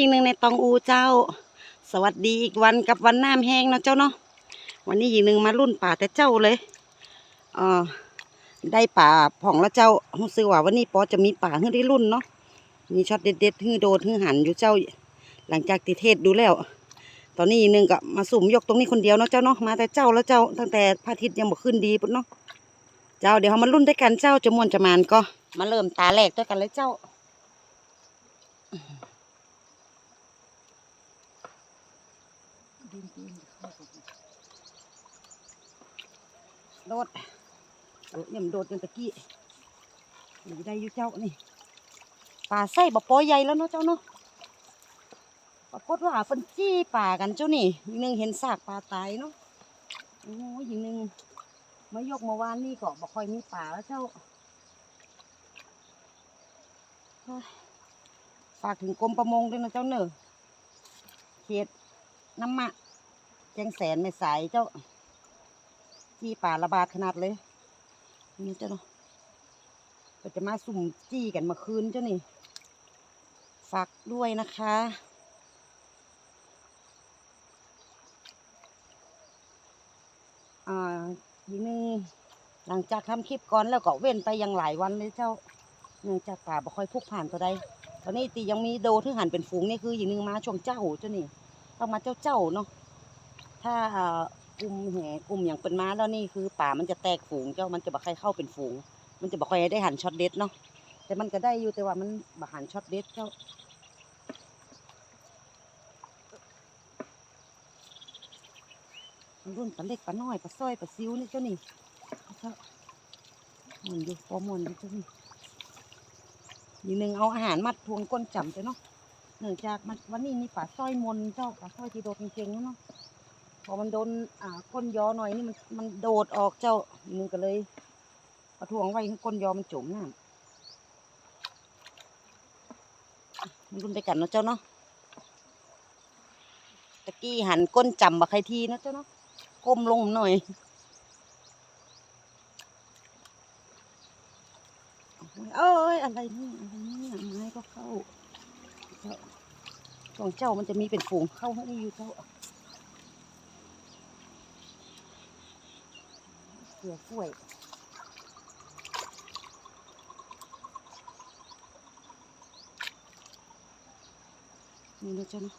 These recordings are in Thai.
ยิงหนึ่งในตองอูเจ้า สวัสดีอีกวันกับวันน้ำแห้งนะเจ้าเนาะวันนี้ยิงหนึ่งมารุ่นป่าแต่เจ้าเลยอ่าได้ป่าผ่องแล้วเจ้ารู้สึกว่าวันนี้ปอจะมีป่าให้ได้รุ่นเนาะมีช็อตเด็ดๆให้โดดให้หันอยู่เจ้า หลังจากติเทศดูแล้ว ตอนนี้ยิงหนึ่งก็มาสุ่มยกตรงนี้คนเดียวเนาะเจ้าเนาะมาแต่เจ้าแล้วเจ้า ตั้งแต่พระอาทิตย์ยังบ่ขึ้นดีปุ๊บเนาะเจ้าเดี๋ยวเรามารุ่นด้วยกันเจ้าจะมวนจะมานก็มาเริ่มตาแรกด้วยกันเลยเจ้า โดดโดดเนี่ยมันโดดกันตะกี้อยู่ได้อยู่เจ้านี่ป่าไส้บะปอใหญ่แล้วเนาะเจ้าเนาะปรากฏว่าเพิ่นจี้ป่ากันเจ้านี่อีกหนึ่งเห็นซากปลาตายเนาะโอ้ยอีกหนึ่งมายกเมื่อวานนี่ก็บ่ค่อยมีป่าแล้วเจ้าฝากถึงกรมประมงด้วยนะเจ้าเนอะเขตน้ำมะแจงแสนไม่สายเจ้า จี้ป่าระบาดขนาดเลย นี่เจ้าเนาะก็จะมาสุ่มจี้กันเมื่อคืนเจ้านี่ฝากด้วยนะคะอ่าทีนึงหลังจากทำคลิปก่อนแล้วก็เว้นไปยังหลายวันเลยเจ้าเนื่องจากป่าบ่ค่อยพุกผ่านตัวใดตอนนี้ตียังมีโดที่หันเป็นฝูงนี่คืออย่างหนึงมาช่วงเจ้าเจ้านี่ต้องมาเจ้าเจ้าเนาะถ้าอ่า กลุ่มแห่กลุ่มอย่างเป็นม้าแล้วนี่คือป่ามันจะแตกฝูงเจ้ามันจะบ่ค่อยเข้าเป็นฝูง มันจะบ่ค่อยได้หันช็อตเด็ดเนาะแต่มันก็ได้อยู่แต่ว่ามันบหันช็อตเด็ดเจ้ารุ่นปลาเล็กปลาน้อยปลาสร้อยปลาซิวนี่เจ้านี่เจ้ามันอยู่พอมวนอยู่เจ้านี่นีหนึ่งเอาอาหารมัดทวงก้นจำไปเนาะเนื่องจากมันวันนี้มีปลาสร้อยมนเจ้าปลาสร้อยที่โดดเก่งๆเนาะ พอมันโดนอ่าก้นยอหน่อยนี่มันมันโดดออกเจ้ามือก็เลยประทวงไว้ก้นยอมันจมน้ำมันรุนไปกันเนาะเจ้าเนาะตะกี้หันก้นจำบักใครทีนะเจ้าเนาะก้มลงหน่อยเอ้ยอะไรนี่อะไรนี่ไม้ก็เข้าเจ้าของเจ้ามันจะมีเป็นฝูงเข้าให้อยู่เจ้า เกลือกล้วยนี่นะเจ้านะ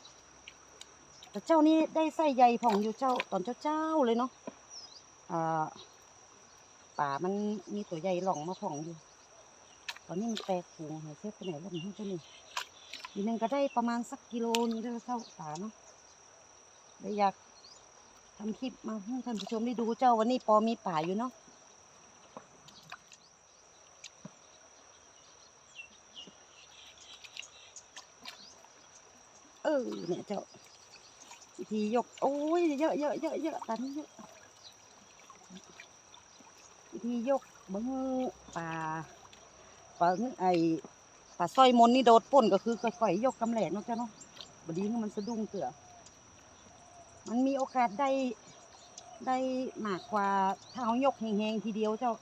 แต่เจ้านี่ได้ไส้ใหญ่ผ่องอยู่เจ้าตอนเจ้าเจ้าๆเลยเนาะอ่าป่ามันมีตัวใหญ่หล่องมาผ่องอยู่ ตอนนี้มันแตกฝูหายเซฟไปไหนแล้วมันเจ้านี่ทีหนึงก็ได้ประมาณสักกิโลนึงได้แล้วเจ้าป่าเนาะเลยอยาก ทำคลิปมาให้ท่านผู้ชมได้ดูเจ้าวันนี้ปอมีป่าอยู่เนาะเออเนี่ยเจ้าวิธียกโอ้ยเยอะเยอะเยอะเยอะตอนเยอะวิธียกบิ้งป่าป่าไอป่าสร้อยมนนี่โดดป่นก็คือค่อยๆยกกำแหลกเนาะเจ้าเนาะบดีนี่มันสะดุ้งเตือ มันมีโอกาสได้ได้มากกว่าถ้าเอายกแหงๆทีเดียวเจ้า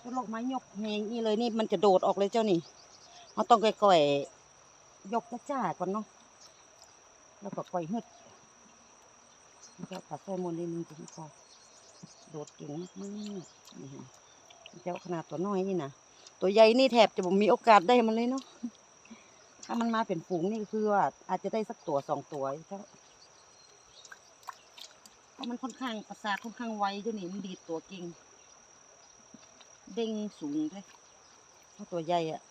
ถ้าลกไม้ยกแหงนี่เลยนี่มันจะโดดออกเลยเจ้านี่เราต้องก่อยๆยกจ้าๆก่อนเนาะแล้วก็ก่อยหึดเจ้าปัดใส่มนต์นิดนึงถึงพอโดดเก่งมากๆนี่ฮะเจ้าขนาดตัวน้อยนี่นะตัวใหญ่นี่แทบจะบ่มีโอกาสได้มันเลยเนาะถ้ามันมาเป็นฝูงนี่คือว่าอาจจะได้สักตัวสองตัวเจ้า มันค่อนข้างประสาทค่อนข้างไวเจ้านี่มันดีดตัวเก่ง เด้งสูงเลยเพราะตัวใหญ่อะ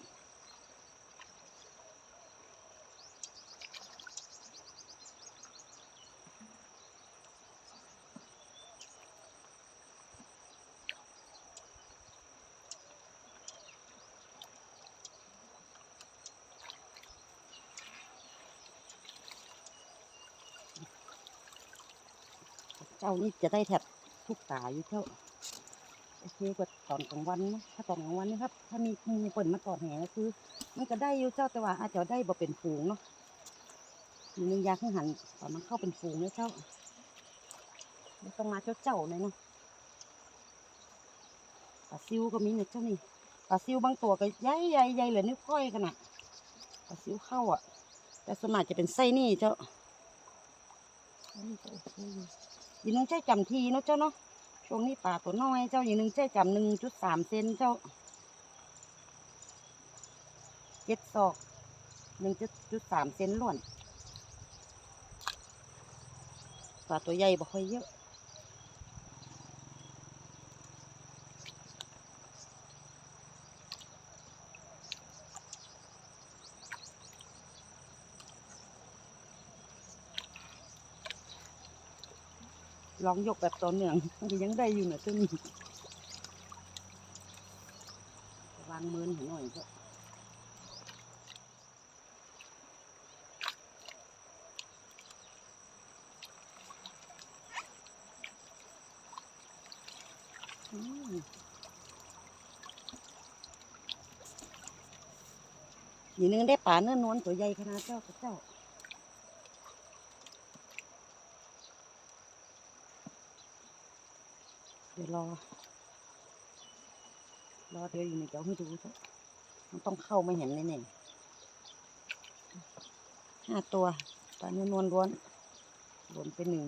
เจ้านี่จะได้แทบทุกตาอยู่เจ้าโอเคกว่าตอนกลางวันนะถ้าตอนกลางวันนะครับ ถ้ามีมูเปิดมาตอดแหก็คือ มันก็ได้อยู่เจ้าแต่ว่าอาจจะได้บ่เป็นฝูงเนาะมีนึงยาข้างหันตอนมันเข้าเป็นฝูงเลยเจ้าไม่ต้องมาเจ้าเจ้าเลยเนาะปลาซิวก็มีเนี่ยเจ้านี่ปลาซิวบางตัวก็ใหญ่ใหญ่ใหญ่เหลือนิ้วก้อยกันน่ะปลาซิวเข้าอะ แต่สมากจะเป็นไส้นี่เจ้า อันนี้ก็โอเคอยู่ยีนึงใช้จำทีเนาะเจ้าเนาะช่วงนี้ป่าตัวน้อยเจ้ายีนึงใช้จำหนึ่งจุดสามเซนเจ้าเจ็ดศอกหนึ่งจุดจุดสามเซนล้วนป่าตัวใหญ่บ่ค่อยเยอะ ลองยกแบบต่อเนื่องมันยังได้อยู่นะตัวนี้วางมือหน่อยก็อืมอีนึงได้ป่าเนื้อนวลตัวใหญ่ขนาดเจ้ากับเจ้า เดี๋ยวรอ รอเดี๋ยวอยู่ในเจ้าให้ดูเถอะมันต้องเข้าไม่เห็นแน่ๆห้าตัว ตอนนี้นวลล้วนรวนไปหนึ่ง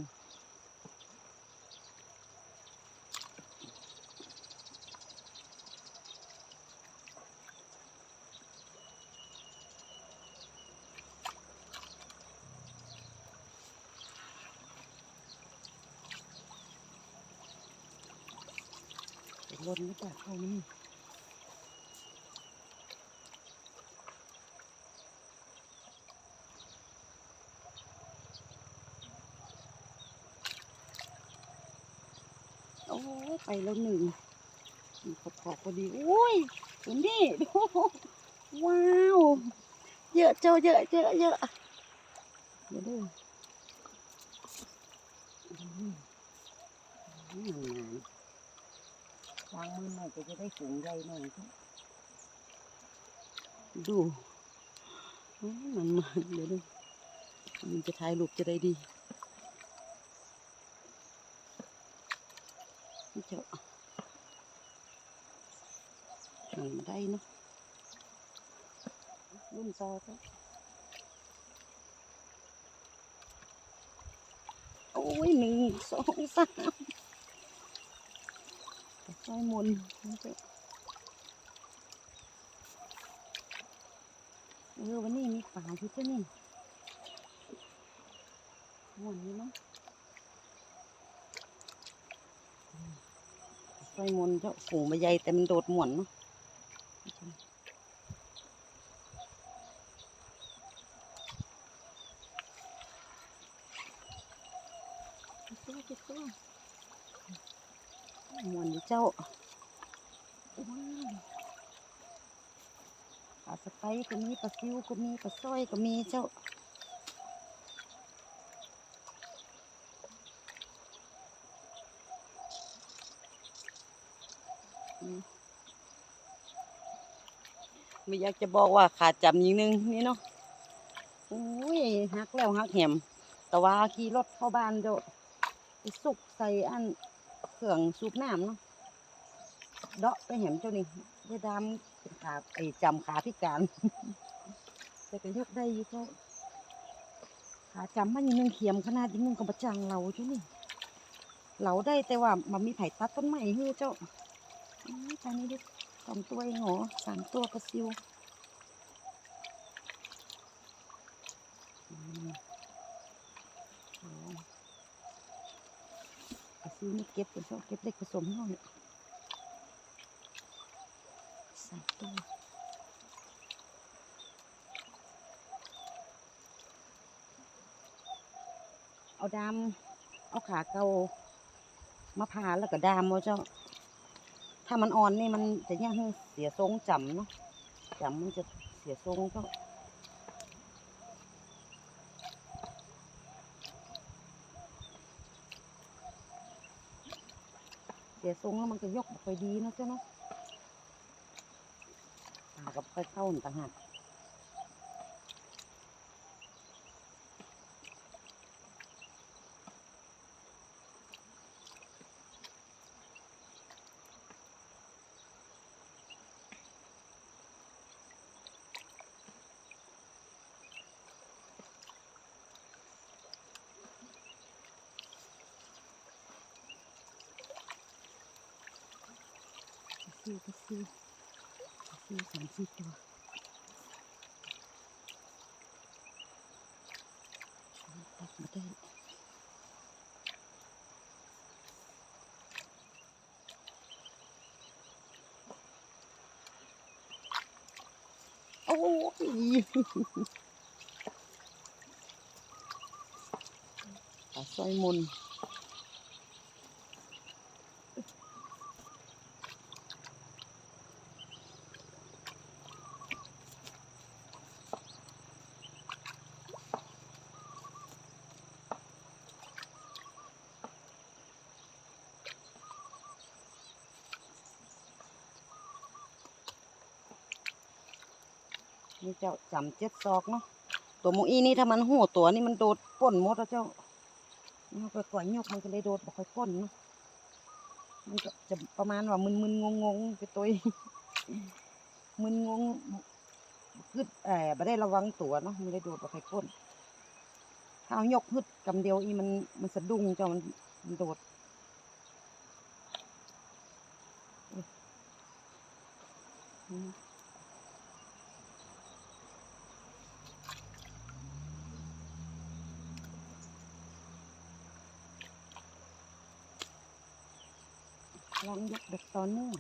ล้นไม่จากเขานี่โอ้ยไปแล้วหนึ่งขอบขอบพอดีโอ้ยดูนี่ดูว้าว เยอะเจ้าเยอะเยอะเยอะเดี๋ยวดูอืมอืม วางมือหน่อยก็จะได้สูงใหญ่หน่อยดูมันมันเดี๋ยวดูมันจะถ่ายรูปจะได้ดีนี่เจ้ามันได้เนาะรุ่นต่อก็โอ้ยหนึ่งสองสาม ไอ้มนนี่เจ้าเออวันนี้มีป่าอยู่ที่นี่มุนนี่มั้งไอยมนเจ้าฝูงมาใหญ่แต่มันโดดหม่วนเนาะเจ้าเจ้าเจ้าม่วนอยู่เจ้าว้าวปลาสไปร์ก็มี ปลาซิวก็มีปลาสร้อยก็มีเจ้าไม่อยากจะบอกว่าขาดจำยิงนึงนี่เนาะโอ้ยฮักแล้วฮักแหมแต่ว่าขี่รถเข้าบ้านเด้อไปสุกใส่อันเครื่องสูบน้ำเนาะเดาะไปแหมเจ้านี่ได้ดำเป็นขาไอ้จำขาพิการ แต่ก็ยกได้อยู่เจ้าขาจำมันยิงนึงเขียมขนาดยิงนึงกับประจังเราเจ้านี่เราได้แต่ว่ามันมีไผ่ตัดต้นไม้ให้เจ้าอื้อตอนนี้ดิสองตัวเองเหรอสามตัวปลาซิวอืมโอ้ปลาซิวนี่เก็บเป็นชอบเก็บเล็กผสมหน่อยสามตัว เอาดามเอาขาเกามาผ่าแล้วก็ดามเอาเจ้า ถ้ามันอ่อนนี่มันจะยังให้เสียทรงจำเนาะจำมันจะเสียทรงก็เสียทรงแล้วมันก็ยกบ่ค่อยดีนะเจ้าเนาะตากับค่อยเข้าหนึ่งต่างหาก ซิวปลาซิวปลาซิวสามสี่ตัวตักมาได้โอ้ยปลาสร้อยมน เจ้าจำเจ็ดซอกเนาะตัวมูอีนี่ถ้ามันหัวตัวนี่มันโดดป่นมดแล้วเจ้ามันก็ก่อยยกมันก็เลยโดดบ่ค่อยก้นเนาะมันก็จะประมาณว่ามึนๆงงๆไปตัวมึนงงฮึดแอบไม่ได้ระวังตัวเนาะมันเลยโดดบ่ค่อยก้นถ้าเอายกฮึดกำเดียวอีมันมันสะดุ้งเจ้ามันมันโดดอืม ลองยกแบบต่อเนื่อง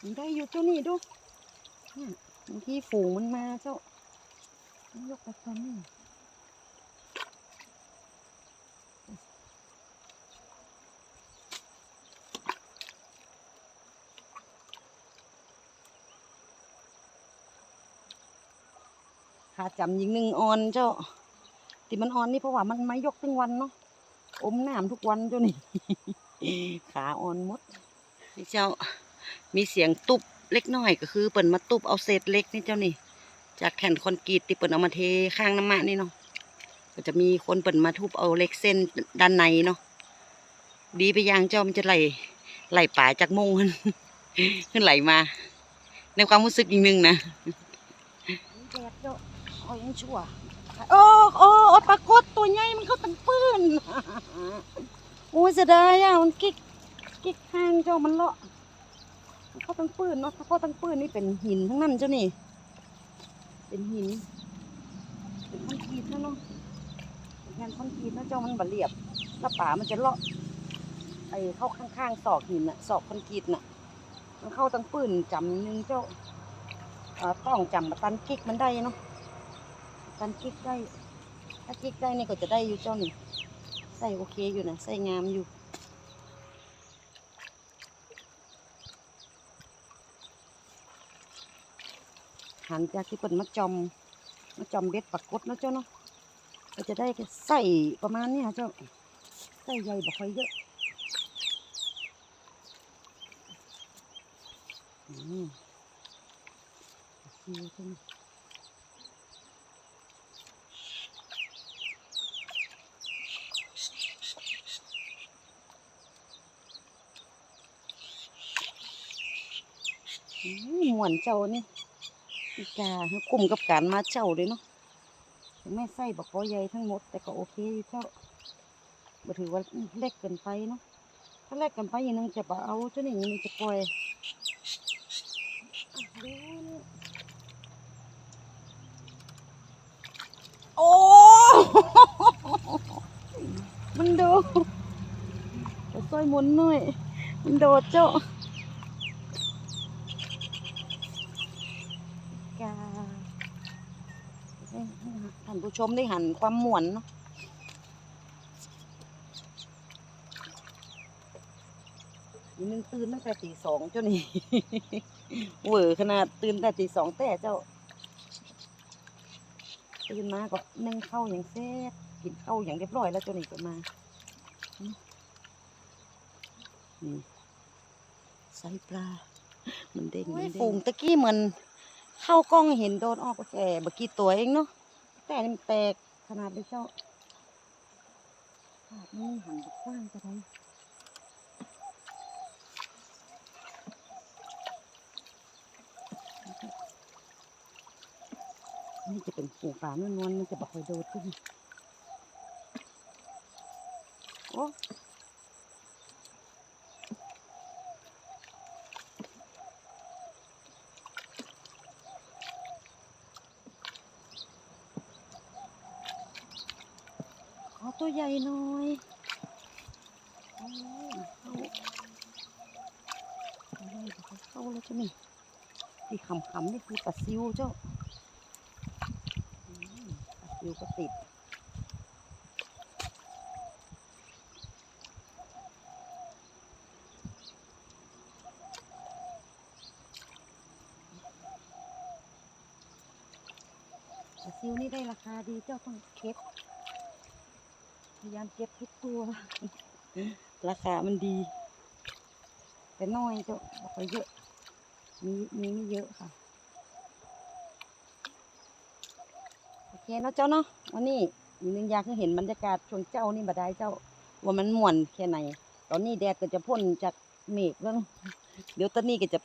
มันได้อยู่เจ้านี่ดูบางทีฝูงมันมาเจ้ายกแบบต่อเนื่อง จำยิงหนึ่งออนเจ้าที่มันออนนี่เพราะว่ามันไมายกทั้งวันเนาะอมน้ำทุกวันเจ้านี่ขาอ่อนมดนี่เจ้ามีเสียงตุบเล็กน้อยก็คือเปิ่นมาตุบเอาเศษเล็กนี่เจ้านี่ จากแผ่นคอนกรีตที่เปิ่นเอามาเทข้างน้ำมะนี่เนาะก็จะมีคนเปิ่นมาทุบเอาเล็กเส้นด้านในเนาะดีไปย่างเจ้ามันจะไหลไหลป่าจากมงมันขึ้นไหลมา ในความรู้สึกอีกหนึงนะแดดเจ้า อายังชั่วโอ้โอ้ปรากฏตัวใหญ่มันเข้าตังปืนโอ้ยเสียดายอะมันกิ๊กกิ๊กข้างเจ้ามันเลาะเข้าตังปืนเนาะเข้าตังปืนนี่เป็นหินทั้งนั้นเจ้านี่ เป็นหินเป็นคอนกรีตนะเนาะเป็นงานคอนกรีตนะเจ้ามันบาเรียบแล้วป่ามันจะเลาะไอ้เข้าข้างๆศอกหินน่ะศอกคอนกรีตน่ะ มันเข้าตังปืนจำหนึงเจ้าอ่อต้องจำมาตันกิ๊กมันได้เนาะ กันกิ๊กได้ถ้ากิ๊กได้นี่ก็จะได้อยู่เจ้านี่ใส่โอเคอยู่นะใส่งามอยู่หันจากที่เปิดมาจอมมาจอมเบ็ดปักกดนะเจ้าเนาะก็จะได้ใส่ประมาณนี้ค่ะเจ้าใส่ใหญ่บ่ค่อยเยอะอืมดูเจ้า หวนเจ้านี่อีกาฮะกลุ่มกับการมาเจ้าเลยเนาะถึงแม่ไส้บอกว่าใหญ่ทั้งหมด แต่ก็โอเคอยู่เจ้าบ่ถือว่าเล็กเกินไปเนาะถ้าเล็กเกินไปอย่างนึงจะบ่เอาเจ้านี่มันจะปล่อยโอ้มันโดดซอยมุนหน่อย มันโดดเจ้า กา ท่านผู้ชมได้หันความหมวนเนาะอีนึงตื่นตั้งแต่ตีสองเจ้านี่เวอขนาดตื่นแต่ตีสองแต่เจ้า ตื่นมาก็นึ่งข้าวอย่างเซ็ตกินข้าวอย่างเรียบร้อยแล้วเจ้านี่ก็มานี่ใส่ปลา มันเด้งมันเด้งฝูงตะกี้เหมือน เข้ากล้องเห็นโดนออกแก่บกี่ตัวเองเนาะแต่นี่มันแตกขนาดเลยเจ้าขาดนี่หันกว้างจะได้นี่จะเป็นปูปลานวลๆมันจะบอกให้โดดขึ้นโอ้ขอตัว ใหญ่หน่อยเข้าเข้าแล้วจ้ะนี่ที่ขำๆนี่คือปลาซิวเจ้าปลาซิวก็ติดปลาซิวนี่ได้ราคาดีเจ้าต้องเก็บ ยายามเก็บทุกตัว ราคามันดี แต่น้อยเจ้าบอกไปเยอะ มีมีไม่เยอะค่ะโอเคเนาะเจ้าเนาะวันนี้อีกหนึงอยากให้เห็นบรรยากาศช่วงเจ้านี่บไดายเจ้า ว่ามันม่วนแค่ไหน ตอนนี้แดดก็จะพ่นจากเมฆแล้วเนาะเดี๋ยวตอนนี้ก็จะ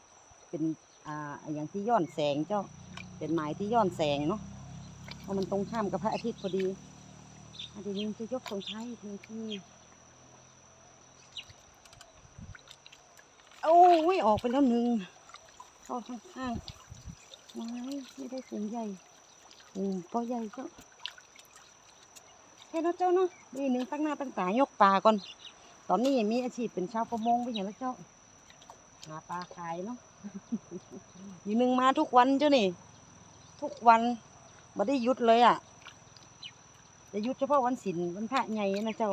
เป็นอ่าอย่างที่ย้อนแสงเจ้า เป็นไม้ที่ย้อนแสงเนาะเพราะมันตรงข้ามกับพระอาทิตย์พอดี อันนี้จะยกตรงท้ายอีกหนึ่งทีโอ้ยออกไปแล้วหนึ่งเข้าข้างๆไม้ไม่ได้สูงใหญ่อืมปอใหญ่เจ้าแค่นั้นเจ้าเนาะดีหนึ่งตั้งหน้าตั้งตายกปลาก่อน ตอนนี้มีอาชีพเป็นชาวประมงไปอย่างแล้วเจ้า หาปลาขายเนาะอีกหนึ่งมาทุกวันเจ้านี่ ทุกวันไม่ได้หยุดเลยอะจะ ยุดเฉพาะวันศิลวันพระใหญ่นะเจ้า